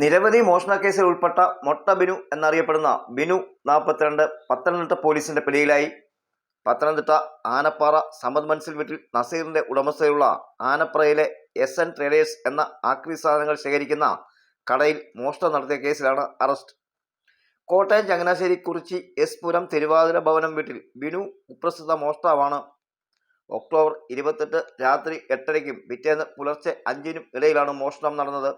നിരവധി മോഷണ കേസിൽ ഉൾപ്പെട്ട മൊട്ട ബിനു എന്നറിയപ്പെടുന്ന ബിനു നാൽപ്പത്തിരണ്ട് പത്തനംതിട്ട പോലീസിന്റെ പിടിയിലായി. പത്തനംതിട്ട ആനപ്പാറ സമ്പദ് മനസ്സിൽ വീട്ടിൽ നസീറിന്റെ ഉടമസ്ഥയിലുള്ള ആനപ്രയിലെ എസ് എൻ ട്രേഡേഴ്സ് എന്ന ആക്രി സാധനങ്ങൾ ശേഖരിക്കുന്ന കടയിൽ മോഷണം നടത്തിയ കേസിലാണ് അറസ്റ്റ്. കോട്ടയം ചങ്ങനാശ്ശേരി കുറിച്ചി എസ് പുരം തിരുവാതിര ഭവനം വീട്ടിൽ ബിനു കുപ്രസിദ്ധ മോഷ്ടാവാണ്. ഒക്ടോബർ ഇരുപത്തെട്ട് രാത്രി എട്ടരയ്ക്കും പിറ്റേന്ന് പുലർച്ചെ അഞ്ചിനും ഇടയിലാണ് മോഷണം നടന്നത്.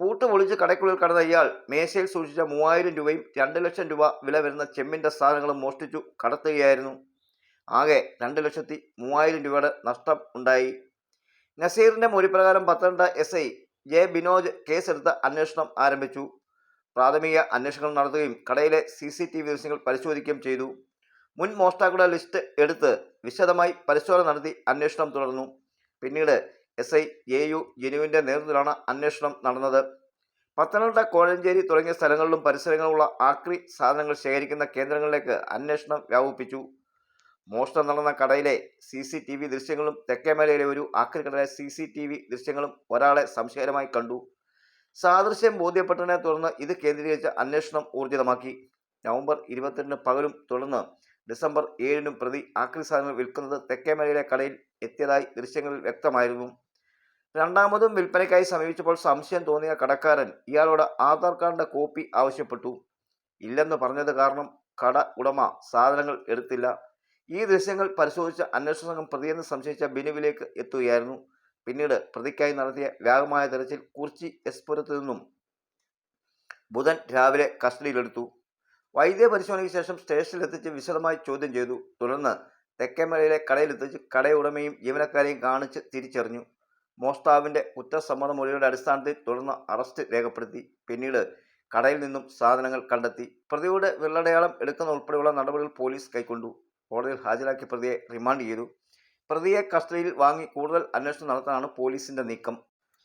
പൂട്ട് പൊളിച്ച് കടയ്ക്കുള്ളിൽ കടന്ന ഇയാൾ മേശയിൽ സൂക്ഷിച്ച മൂവായിരം രൂപയും രണ്ട് ലക്ഷം രൂപ വില വരുന്ന ചെമ്മിന്റെ സാധനങ്ങളും മോഷ്ടിച്ചു കടത്തുകയായിരുന്നു. ആകെ രണ്ട് ലക്ഷത്തി മൂവായിരം രൂപയുടെ നഷ്ടം ഉണ്ടായി. നസീറിന്റെ മൊഴിപ്രകാരം Pathanamthitta S I J Binoj കേസെടുത്ത് അന്വേഷണം ആരംഭിച്ചു. പ്രാഥമിക അന്വേഷണം നടത്തുകയും കടയിലെ സി സി ടി വി ദൃശ്യങ്ങൾ പരിശോധിക്കുകയും ചെയ്തു. മുൻ മോഷ്ടാക്കളുടെ ലിസ്റ്റ് എടുത്ത് വിശദമായി പരിശോധന നടത്തി അന്വേഷണം തുടർന്നു. പിന്നീട് എസ് ഐ എ യു ജിനുവിന്റെ നേതൃത്വത്തിലാണ് അന്വേഷണം നടന്നത്. പത്തനംതിട്ട കോഴഞ്ചേരി തുടങ്ങിയ സ്ഥലങ്ങളിലും പരിസരങ്ങളിലുള്ള ആക്രി സാധനങ്ങൾ ശേഖരിക്കുന്ന കേന്ദ്രങ്ങളിലേക്ക് അന്വേഷണം വ്യാപിപ്പിച്ചു. മോഷണം നടന്ന കടയിലെ സി സി ടി വി ദൃശ്യങ്ങളും തെക്കേമലയിലെ ഒരു ആക്രി കടയിലെ സി സി ടി വി ദൃശ്യങ്ങളും ഒരാളെ സംശയകരമായി കണ്ടു. സാദൃശ്യം ബോധ്യപ്പെട്ടതിനെ തുടർന്ന് ഇത് കേന്ദ്രീകരിച്ച് അന്വേഷണം ഊർജിതമാക്കി. നവംബർ ഇരുപത്തിരണ്ടിന് പകലും തുടർന്ന് ഡിസംബർ ഏഴിനും പ്രതി ആക്രി സാധനങ്ങൾ വിൽക്കുന്നത് തെക്കേമലയിലെ കടയിൽ എത്തിയതായി ദൃശ്യങ്ങളിൽ വ്യക്തമായിരുന്നു. രണ്ടാമതും വിൽപ്പനയ്ക്കായി സമീപിച്ചപ്പോൾ സംശയം തോന്നിയ കടക്കാരൻ ഇയാളോട് ആധാർ കാർഡിന്റെ കോപ്പി ആവശ്യപ്പെട്ടു. ഇല്ലെന്ന് പറഞ്ഞത് കാരണം കട ഉടമ സാധനങ്ങൾ എടുത്തില്ല. ഈ ദൃശ്യങ്ങൾ പരിശോധിച്ച അന്വേഷണ സംഘം പ്രതിയെന്ന് സംശയിച്ച ബിനുവിലേക്ക് എത്തുകയായിരുന്നു. പിന്നീട് പ്രതിക്കായി നടത്തിയ വ്യാപകമായ തെരച്ചിൽ കുറിച്ചി എസ്പുരത്തു നിന്നും ബുധൻ രാവിലെ കസ്റ്റഡിയിലെടുത്തു. വൈദ്യ പരിശോധനയ്ക്ക് ശേഷം സ്റ്റേഷനിലെത്തിച്ച് വിശദമായി ചോദ്യം ചെയ്തു. തുടർന്ന് തെക്കേമലയിലെ കടയിലെത്തിച്ച് കടയുടമയും ജീവനക്കാരെയും കാണിച്ച് തിരിച്ചറിഞ്ഞു. മോഷ്ടാവിന്റെ കുറ്റസമ്മത മൊഴികളുടെ അടിസ്ഥാനത്തിൽ തുടർന്ന് അറസ്റ്റ് രേഖപ്പെടുത്തി. പിന്നീട് കടയിൽ നിന്നും സാധനങ്ങൾ കണ്ടെത്തി. പ്രതിയുടെ വെള്ളടയാളം എടുക്കുന്ന ഉൾപ്പെടെയുള്ള നടപടികൾ പോലീസ് കൈക്കൊണ്ടു. കോടതിയിൽ ഹാജരാക്കി പ്രതിയെ റിമാൻഡ് ചെയ്തു. പ്രതിയെ കസ്റ്റഡിയിൽ വാങ്ങി കൂടുതൽ അന്വേഷണം നടത്താനാണ് പോലീസിന്റെ നീക്കം.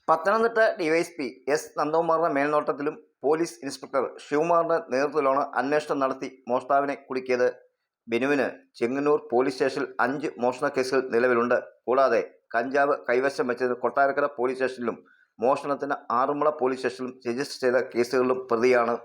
പത്തനംതിട്ട ഡിവൈഎസ്പി എസ് നന്ദകുമാറിന്റെ മേൽനോട്ടത്തിലും പോലീസ് ഇൻസ്പെക്ടർ ശിവകുമാറിന്റെ നേതൃത്വത്തിലാണ് അന്വേഷണം നടത്തി മോഷ്ടാവിനെ കുടുക്കിയത്. ബിനുവിന് ചെങ്ങന്നൂർ പോലീസ് സ്റ്റേഷനിൽ അഞ്ച് മോഷണ കേസുകൾ നിലവിലുണ്ട്. കൂടാതെ കഞ്ചാവ് കൈവശം വെച്ചത് കൊട്ടാരക്കര പോലീസ് സ്റ്റേഷനിലും മോഷണത്തിന് ആറന്മുള പോലീസ് സ്റ്റേഷനിലും രജിസ്റ്റർ ചെയ്ത കേസുകളിലും പ്രതിയാണ്